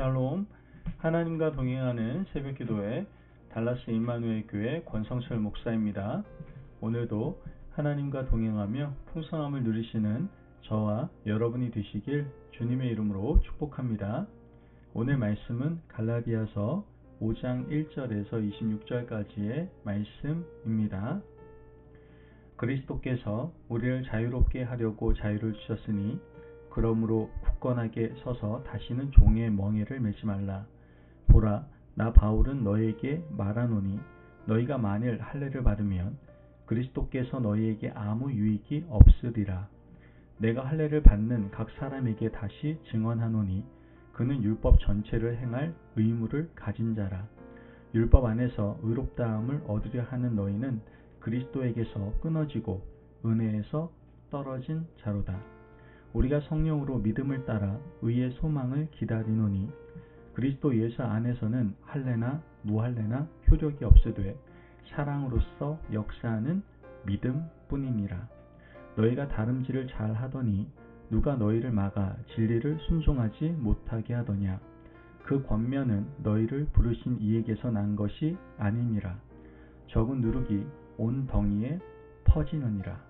샬롬 하나님과 동행하는 새벽 기도회 달라스 임마누엘 교회 권성철 목사입니다. 오늘도 하나님과 동행하며 풍성함을 누리시는 저와 여러분이 되시길 주님의 이름으로 축복합니다. 오늘 말씀은 갈라디아서 5장 1절에서 26절까지의 말씀입니다. 그리스도께서 우리를 자유롭게 하려고 자유를 주셨으니 그러므로 굳건하게 서서 다시는 종의 멍에를 매지 말라. 보라, 나 바울은 너에게 말하노니 너희가 만일 할례를 받으면 그리스도께서 너희에게 아무 유익이 없으리라. 내가 할례를 받는 각 사람에게 다시 증언하노니 그는 율법 전체를 행할 의무를 가진 자라. 율법 안에서 의롭다함을 얻으려 하는 너희는 그리스도에게서 끊어지고 은혜에서 떨어진 자로다. 우리가 성령으로 믿음을 따라 의의 소망을 기다리노니 그리스도 예수 안에서는 할례나 무할례나 효력이 없으되 사랑으로서 역사하는 믿음뿐이니라. 너희가 다름질을 잘 하더니 누가 너희를 막아 진리를 순종하지 못하게 하더냐. 그 권면은 너희를 부르신 이에게서 난 것이 아니니라. 적은 누룩이 온 덩이에 퍼지느니라.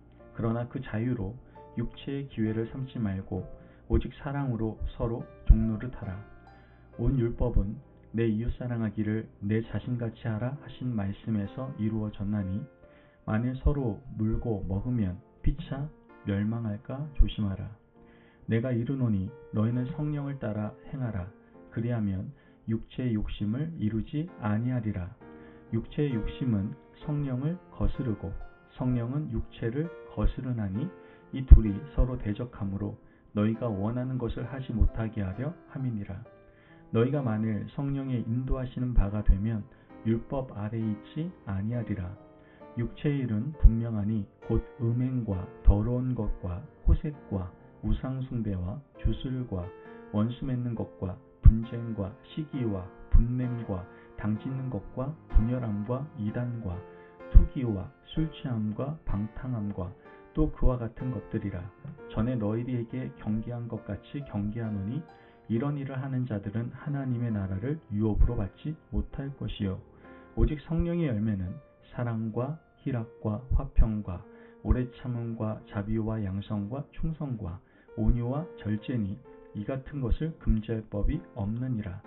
그러나 그 자유로 육체의 기회를 삼지 말고 오직 사랑으로 서로 종노릇하라. 온 율법은 내 이웃 사랑하기를 내 자신같이 하라 하신 말씀에서 이루어졌나니 만일 서로 물고 먹으면 피차 멸망할까 조심하라. 내가 이르노니 너희는 성령을 따라 행하라. 그리하면 육체의 욕심을 이루지 아니하리라. 육체의 욕심은 성령을 거스르고 성령은 육체를 거스르나니 이 둘이 서로 대적하므로 너희가 원하는 것을 하지 못하게 하려 함이니라. 너희가 만일 성령의 인도하시는 바가 되면 율법 아래 있지 아니하리라. 육체의 일은 분명하니 곧 음행과 더러운 것과 호색과 우상숭배와 주술과 원수 맺는 것과 분쟁과 시기와 분냄과 당짓는 것과 분열함과 이단과 투기와 술취함과 방탕함과 또 그와 같은 것들이라. 전에 너희에게 경계한 것 같이 경계하노니 이런 일을 하는 자들은 하나님의 나라를 유업으로 받지 못할 것이요. 오직 성령의 열매는 사랑과 희락과 화평과 오래 참음과 자비와 양성과 충성과 온유와 절제니 이 같은 것을 금지할 법이 없느니라.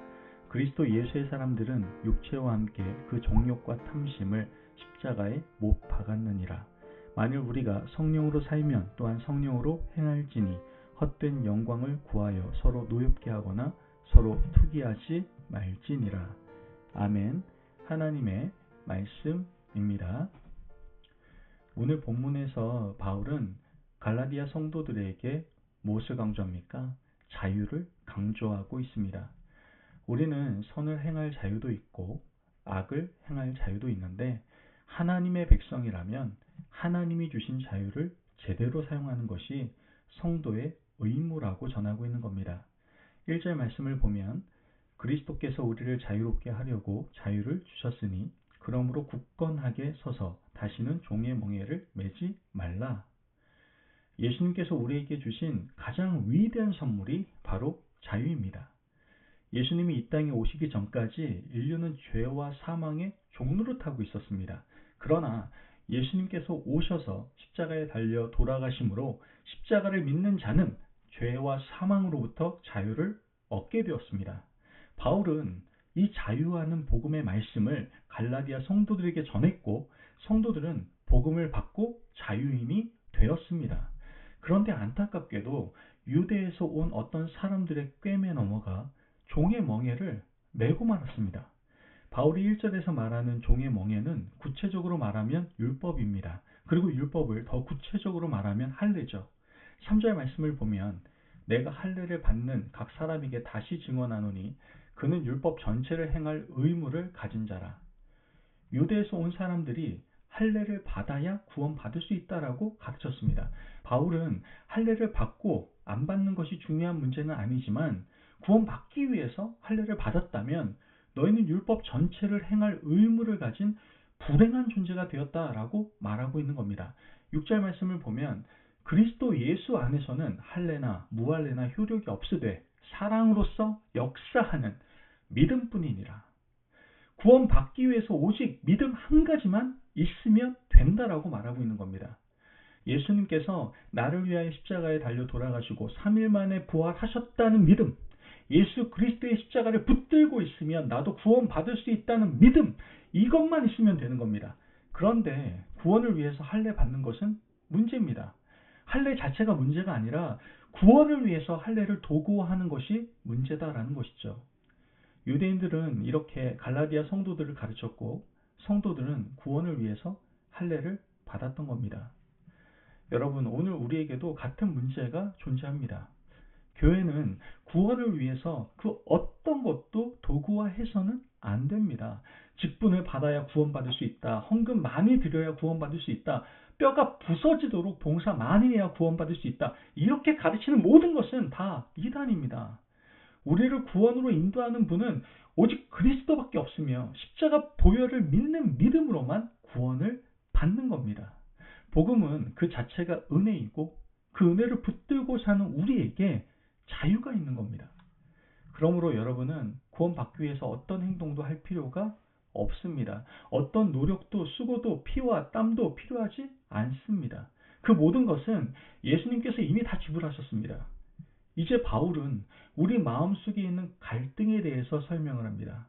그리스도 예수의 사람들은 육체와 함께 그 정욕과 탐심을 십자가에 못 박았느니라. 만일 우리가 성령으로 살면 또한 성령으로 행할지니 헛된 영광을 구하여 서로 노엽게 하거나 서로 투기하지 말지니라. 아멘. 하나님의 말씀입니다. 오늘 본문에서 바울은 갈라디아 성도들에게 무엇을 강조합니까? 자유를 강조하고 있습니다. 우리는 선을 행할 자유도 있고 악을 행할 자유도 있는데 하나님의 백성이라면 하나님이 주신 자유를 제대로 사용하는 것이 성도의 의무라고 전하고 있는 겁니다. 1절 말씀을 보면 그리스도께서 우리를 자유롭게 하려고 자유를 주셨으니 그러므로 굳건하게 서서 다시는 종의 멍에를 매지 말라. 예수님께서 우리에게 주신 가장 위대한 선물이 바로 자유입니다. 예수님이 이 땅에 오시기 전까지 인류는 죄와 사망의 종노릇하고 있었습니다. 그러나 예수님께서 오셔서 십자가에 달려 돌아가심으로 십자가를 믿는 자는 죄와 사망으로부터 자유를 얻게 되었습니다. 바울은 이 자유하는 복음의 말씀을 갈라디아 성도들에게 전했고 성도들은 복음을 받고 자유인이 되었습니다. 그런데 안타깝게도 유대에서 온 어떤 사람들의 꿰매 넘어가 종의 멍에를 메고 말았습니다. 바울이 1절에서 말하는 종의 멍에는 구체적으로 말하면 율법입니다. 그리고 율법을 더 구체적으로 말하면 할례죠. 3절 말씀을 보면 내가 할례를 받는 각 사람에게 다시 증언하노니 그는 율법 전체를 행할 의무를 가진 자라. 유대에서 온 사람들이 할례를 받아야 구원받을 수 있다라고 가르쳤습니다. 바울은 할례를 받고 안 받는 것이 중요한 문제는 아니지만 구원받기 위해서 할례를 받았다면 너희는 율법 전체를 행할 의무를 가진 불행한 존재가 되었다라고 말하고 있는 겁니다. 6절 말씀을 보면 그리스도 예수 안에서는 할례나 무할례나 효력이 없으되 사랑으로서 역사하는 믿음뿐이니라. 구원 받기 위해서 오직 믿음 한 가지만 있으면 된다라고 말하고 있는 겁니다. 예수님께서 나를 위하여 십자가에 달려 돌아가시고 3일 만에 부활하셨다는 믿음, 예수 그리스도의 십자가를 붙들고 있으면 나도 구원받을 수 있다는 믿음, 이것만 있으면 되는 겁니다. 그런데 구원을 위해서 할례 받는 것은 문제입니다. 할례 자체가 문제가 아니라 구원을 위해서 할례를 도구화하는 것이 문제다라는 것이죠. 유대인들은 이렇게 갈라디아 성도들을 가르쳤고 성도들은 구원을 위해서 할례를 받았던 겁니다. 여러분, 오늘 우리에게도 같은 문제가 존재합니다. 교회는 구원을 위해서 그 어떤 것도 도구화해서는 안 됩니다. 직분을 받아야 구원받을 수 있다. 헌금 많이 드려야 구원받을 수 있다. 뼈가 부서지도록 봉사 많이 해야 구원받을 수 있다. 이렇게 가르치는 모든 것은 다 이단입니다. 우리를 구원으로 인도하는 분은 오직 그리스도밖에 없으며 십자가 보혈을 믿는 믿음으로만 구원을 받는 겁니다. 복음은 그 자체가 은혜이고 그 은혜를 붙들고 사는 우리에게 자유가 있는 겁니다. 그러므로 여러분은 구원받기 위해서 어떤 행동도 할 필요가 없습니다. 어떤 노력도 수고도 피와 땀도 필요하지 않습니다. 그 모든 것은 예수님께서 이미 다 지불하셨습니다. 이제 바울은 우리 마음속에 있는 갈등에 대해서 설명을 합니다.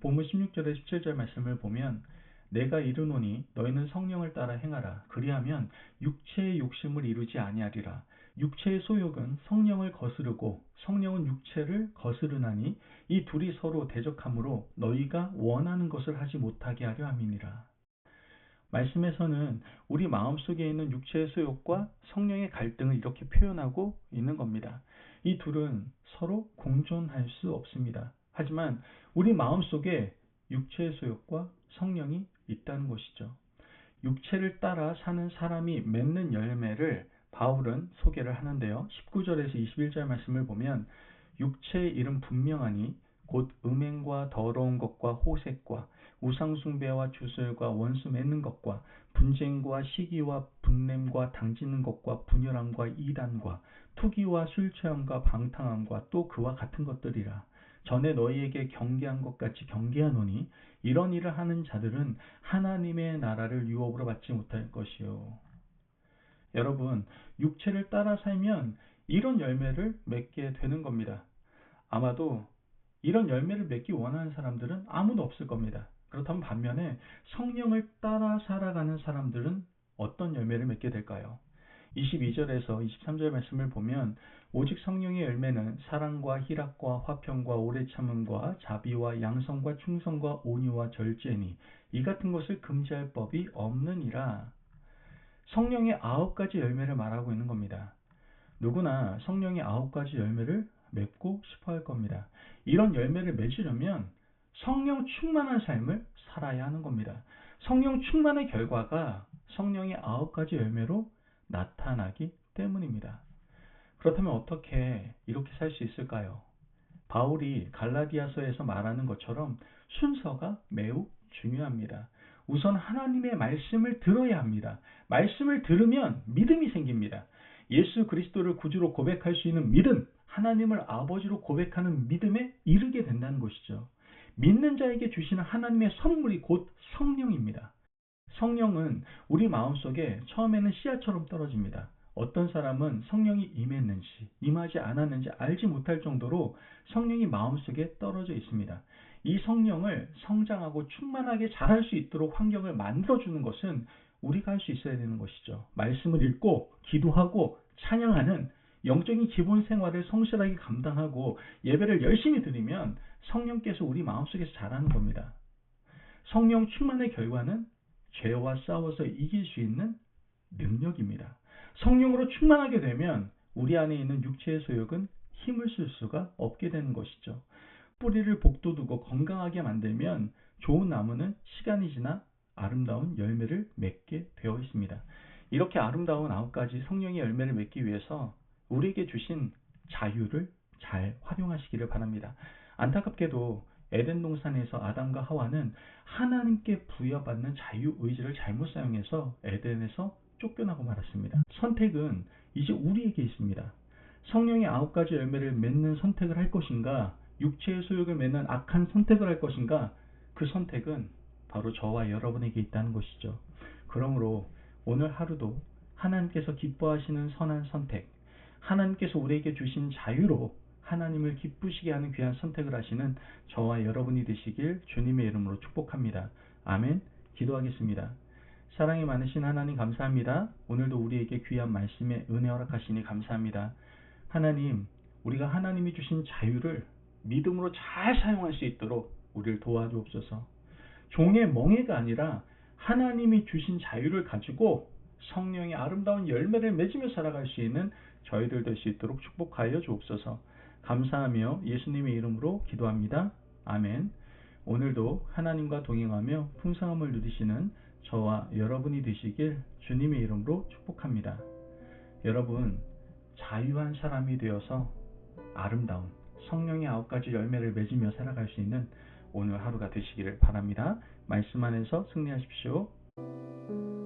본문 16절에 17절 말씀을 보면 내가 이르노니 너희는 성령을 따라 행하라. 그리하면 육체의 욕심을 이루지 아니하리라. 육체의 소욕은 성령을 거스르고 성령은 육체를 거스르나니 이 둘이 서로 대적하므로 너희가 원하는 것을 하지 못하게 하려 함이니라. 말씀에서는 우리 마음속에 있는 육체의 소욕과 성령의 갈등을 이렇게 표현하고 있는 겁니다. 이 둘은 서로 공존할 수 없습니다. 하지만 우리 마음속에 육체의 소욕과 성령이 있다는 것이죠. 육체를 따라 사는 사람이 맺는 열매를 바울은 소개를 하는데요. 19절에서 21절 말씀을 보면 육체의 이름 분명하니 곧 음행과 더러운 것과 호색과 우상숭배와 주술과 원수 맺는 것과 분쟁과 시기와 분냄과 당지는 것과 분열함과 이단과 투기와 술 취함과 방탕함과 또 그와 같은 것들이라. 전에 너희에게 경계한 것 같이 경계하노니 이런 일을 하는 자들은 하나님의 나라를 유업으로 받지 못할 것이요. 여러분, 육체를 따라 살면 이런 열매를 맺게 되는 겁니다. 아마도 이런 열매를 맺기 원하는 사람들은 아무도 없을 겁니다. 그렇다면 반면에 성령을 따라 살아가는 사람들은 어떤 열매를 맺게 될까요? 22절에서 23절 말씀을 보면 오직 성령의 열매는 사랑과 희락과 화평과 오래 참음과 자비와 양성과 충성과 온유와 절제니 이 같은 것을 금지할 법이 없느니라. 성령의 아홉 가지 열매를 말하고 있는 겁니다. 누구나 성령의 아홉 가지 열매를 맺고 싶어 할 겁니다. 이런 열매를 맺으려면 성령 충만한 삶을 살아야 하는 겁니다. 성령 충만의 결과가 성령의 아홉 가지 열매로 나타나기 때문입니다. 그렇다면 어떻게 이렇게 살 수 있을까요? 바울이 갈라디아서에서 말하는 것처럼 순서가 매우 중요합니다. 우선 하나님의 말씀을 들어야 합니다. 말씀을 들으면 믿음이 생깁니다. 예수 그리스도를 구주로 고백할 수 있는 믿음, 하나님을 아버지로 고백하는 믿음에 이르게 된다는 것이죠. 믿는 자에게 주시는 하나님의 선물이 곧 성령입니다. 성령은 우리 마음속에 처음에는 씨앗처럼 떨어집니다. 어떤 사람은 성령이 임했는지 임하지 않았는지 알지 못할 정도로 성령이 마음속에 떨어져 있습니다. 이 성령을 성장하고 충만하게 자랄 수 있도록 환경을 만들어주는 것은 우리가 할 수 있어야 되는 것이죠. 말씀을 읽고 기도하고 찬양하는 영적인 기본 생활을 성실하게 감당하고 예배를 열심히 드리면 성령께서 우리 마음속에서 자라는 겁니다. 성령 충만의 결과는 죄와 싸워서 이길 수 있는 능력입니다. 성령으로 충만하게 되면 우리 안에 있는 육체의 소욕은 힘을 쓸 수가 없게 되는 것이죠. 뿌리를 복돋우고 건강하게 만들면 좋은 나무는 시간이 지나 아름다운 열매를 맺게 되어 있습니다. 이렇게 아름다운 아홉 가지 성령의 열매를 맺기 위해서 우리에게 주신 자유를 잘 활용하시기를 바랍니다. 안타깝게도 에덴 동산에서 아담과 하와는 하나님께 부여받는 자유 의지를 잘못 사용해서 에덴에서 쫓겨나고 말았습니다. 선택은 이제 우리에게 있습니다. 성령의 아홉 가지 열매를 맺는 선택을 할 것인가, 육체의 소욕을 맺는 악한 선택을 할 것인가, 그 선택은 바로 저와 여러분에게 있다는 것이죠. 그러므로 오늘 하루도 하나님께서 기뻐하시는 선한 선택, 하나님께서 우리에게 주신 자유로 하나님을 기쁘시게 하는 귀한 선택을 하시는 저와 여러분이 되시길 주님의 이름으로 축복합니다. 아멘. 기도하겠습니다. 사랑이 많으신 하나님 감사합니다. 오늘도 우리에게 귀한 말씀에 은혜 허락하시니 감사합니다. 하나님, 우리가 하나님이 주신 자유를 믿음으로 잘 사용할 수 있도록 우리를 도와주옵소서. 종의 멍해가 아니라 하나님이 주신 자유를 가지고 성령의 아름다운 열매를 맺으며 살아갈 수 있는 저희들 될 수 있도록 축복하여 주옵소서. 감사하며 예수님의 이름으로 기도합니다. 아멘. 오늘도 하나님과 동행하며 풍성함을 누리시는 저와 여러분이 되시길 주님의 이름으로 축복합니다. 여러분, 자유한 사람이 되어서 아름다운 성령의 아홉 가지 열매를 맺으며 살아갈 수 있는 오늘 하루가 되시기를 바랍니다. 말씀 안에서 승리하십시오.